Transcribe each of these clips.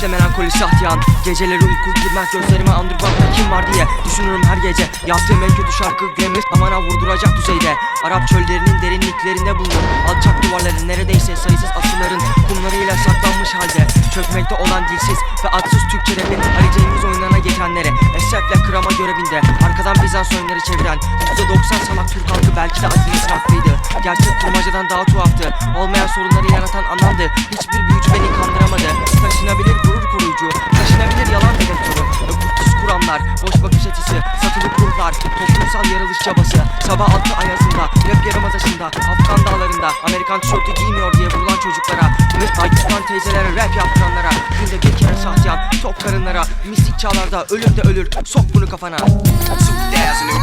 Rapte melankoli şahtiyan Geceleri uyku girmez gözlerime underground'da kim var diye Düşünürüm her gece. Yazdığım en kötü şarkı Grammar Amana vurduracak düzeyde. Arap çöllerinin derinliklerinde bulunur. Alçak duvarların neredeyse sayısız asırların Kumlarıyla saklanmış halde. Çökmekte olan dilsiz ve adsız Türkçe rapin Ali Cengiz oyunlarına geçenlere Esrefle krama görevinde. Arkadan Bizans oyunları çeviren %90 salak Türk halkı belki de azimiz haklıydı. Gerçek kurmacadan daha tuhaftı. Olmayan sorunları yaratan anlamdı. Hiçbir büyücü beni Yarılış çabası. Sabah altı ayazında Rap yarımadasında Afgan dağlarında Amerikan tişörtü giymiyor diye vurulan çocuklara Ay düşman teyzelere rap yaptıranlara Günde bir kere sahtiyan Tok karınlara Mistik çağlarda ölüm de ölür Sok bunu kafana. 2001,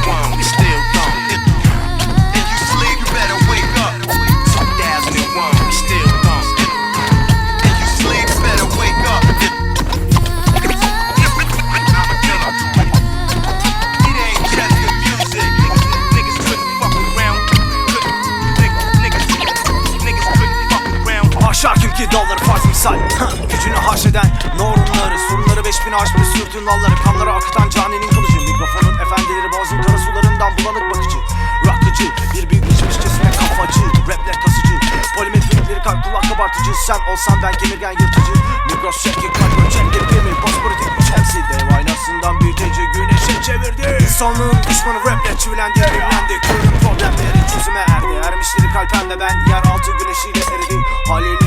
2 dolar farz misal. Gücünü haşeden norunları Surları 5000 aşkı sürtün nalları Kanları akıtan caninin kılıcı. Mikrofonun efendileri boğazın kara sularından bulanık bakıcı. Rakıcı bir büyük içmişçesine kafacı Raple kasıcı. Polimetrik kalp kulak kabartıcı Sen olsan ben kemirgen yırtıcı. Migros şekli kalp ölçekli gemi Bospolitik 3 MC Dev aynasından büyüteci güneşe çevirdi. İnsanlığın düşmanı raple çivilendi Birlendi köyün problemleri çözüme erdi. Ermişleri kalpemle ben Yeraltı güneşiyle eridi. Haliyle